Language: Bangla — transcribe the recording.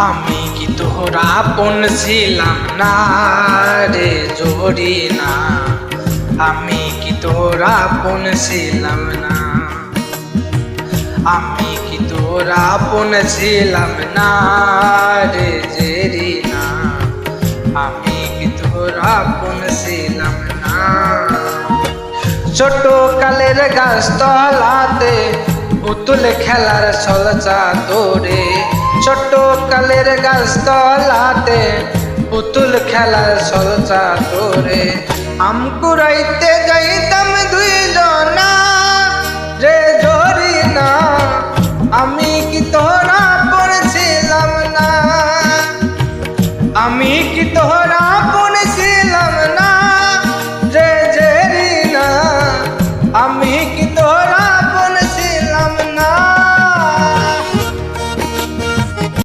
আমি কি তোরা আপন ছিলাম না রে? জোরি না। আমি কি তোরা আপন ছিলাম না। আমি কি তোরা আপন ছিলাম না রে? জেরি না। আমি কি তোরা আপন ছিলাম না। ছোট কালের গাছ তলাতে পুতুল খেলার ছলচা তোরে ছোট কালের গাছ তলাতে পুতুল খেলার সলচা তোরে আমকুরাইতে যাইতাম দুই জনা রে ধরি না আমি কি তোরা পড়েছিলাম না? আমি কি তোরা